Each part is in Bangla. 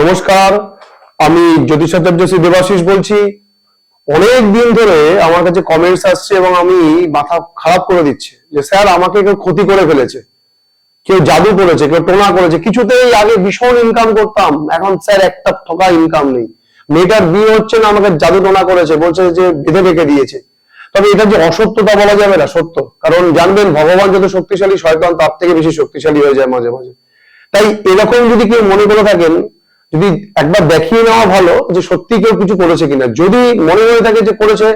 নমস্কার, আমি জ্যোতিষাচার্য দেবাশিস বলছি। অনেক দিন ধরে আমার কাছে কমেন্টস আসছে এবং আমি মাথা খারাপ করে দিচ্ছে যে, স্যার, আমাকে কেউ ক্ষতি করে ফেলেছে। কেউ জাদু করেছে, কেউ টোনা করেছে। কিছুতেই আগে ভীষণ ইনকাম করতাম। এখন স্যার, একটা ঠকা ইনকাম নেই। মেয়েটার বিয়ে হচ্ছে না, আমাকে জাদু টোনা করেছে, বলছে যে বেঁধে রেখে দিয়েছে। তবে এটা যে অসত্যতা বলা যাবে না, সত্য। কারণ জানবেন, ভগবান যত শক্তিশালী, শয়তান তার থেকে বেশি শক্তিশালী হয়ে যায় মাঝে মাঝে। তাই এরকম যদি কেউ মনে করে থাকেন যদি একবার দেখিয়ে নেওয়া ভালো যে সত্যি কেউ কিছু করেছে কিনা। যদি মনে হয়ে থাকে যে করেছে,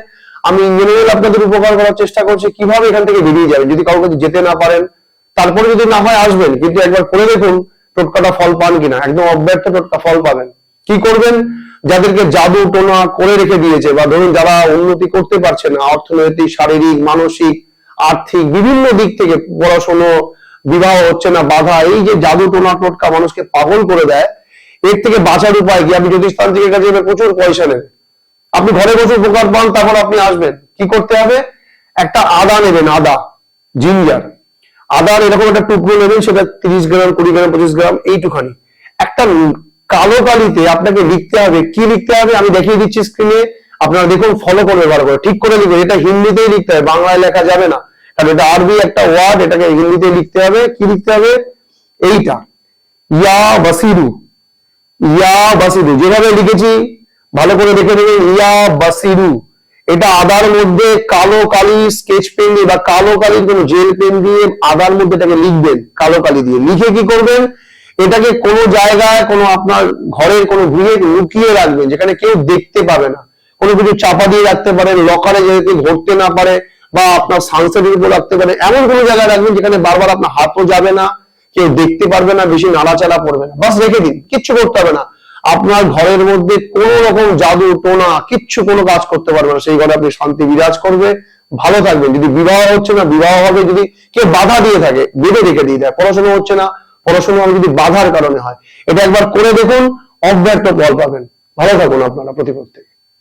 আমি ইঞ্জিনিয়ার আপনাদের উপকার করার চেষ্টা করছি, কীভাবে এখান থেকে বেরিয়ে যাবেন? যদি কাউকে যেতে না পারেন, তারপরে যদি না হয় আসবেন, কিন্তু একবার করে দেখুন টোটকাটা ফল পান কিনা। একদম অব্যর্থ টোটকা ফল পাবেন। কি করবেন? যাদেরকে জাদু টোনা করে রেখে দিয়েছে, বা ধরুন যারা উন্নতি করতে পারছে না, অর্থনৈতিক, শারীরিক, মানসিক, আর্থিক, বিভিন্ন দিক থেকে পড়াশোনা, বিবাহ হচ্ছে না, বাধা, এই যে জাদু টোনা টোটকা মানুষকে পাগল করে দেয় এর থেকে বাঁচার উপায় কি? আপনি জ্যোতিষতান্ত্রিকের কাছে প্রচুর পয়সা নেবে। আপনি ঘরে বসে উপকার পান, তারপর আপনি আসবেন। কি করতে হবে? একটা আদা নেবেন, আদা, জিঞ্জার। আদার এরকম একটা টুকরো নেবেন, সেটা তিরিশ গ্রাম, কুড়ি গ্রাম, পঁচিশ গ্রাম, এইটুখানি। একটা কালো কালিতে আপনাকে লিখতে হবে। কি লিখতে হবে? আমি দেখিয়ে দিচ্ছি স্ক্রিনে আপনারা দেখুন ফলো করবে ভালো করে। ঠিক করে লিখবেন। এটা হিন্দিতেই লিখতে হবে, বাংলায় লেখা যাবে না। কারণ এটা আরবি একটা ওয়ার্ড এটাকে হিন্দিতে লিখতে হবে। কি লিখতে হবে? এইটা। ইয়া বাসিরু। ইয়া বাসিরু যেভাবে লিখেছি, ভালো করে দেখে নেবেন ইয়া বাসিরু এটা আদার মধ্যে কালো কালি স্কেচ পেন দিয়ে বা কালো কালির কোনো জেল পেন দিয়ে আদার মধ্যে এটাকে লিখবেন, কালো কালি দিয়ে। লিখে কি করবেন? এটাকে কোনো জায়গায়, কোনো আপনার ঘরের কোনো ঘুরিয়ে লুকিয়ে রাখবেন, যেখানে কেউ দেখতে পাবে না। কোনো কিছু চাপা দিয়ে রাখতে পারেন লকারে যেহেতু ধরতে না পারে বা আপনার সানসেটের উপর রাখতে পারে, এমন কোনো জায়গায় রাখবেন যেখানে বারবার আপনার হাতও যাবে না কেউ দেখতে পারবে না, বেশি নাড়াচাড়া পড়বে না। বাস রেখে দিন, কিচ্ছু করতে হবে না। আপনার ঘরের মধ্যে কোন রকম জাদু, টোনা, কিচ্ছু কোনো কাজ করতে পারবে না। সেই ঘরে আপনি শান্তি বিরাজ করবে, ভালো থাকবেন। যদি বিবাহ হচ্ছে না, বিবাহ হবে যদি কেউ বাধা দিয়ে থাকে বেঁধে রেখে দিয়ে দেয়। পড়াশোনা হচ্ছে না, পড়াশোনা যদি বাধার কারণে হয়। এটা একবার করে দেখুন, অব্যর্থ ফল পাবেন। ভালো থাকুন আপনারা প্রতি প্রত্যেক।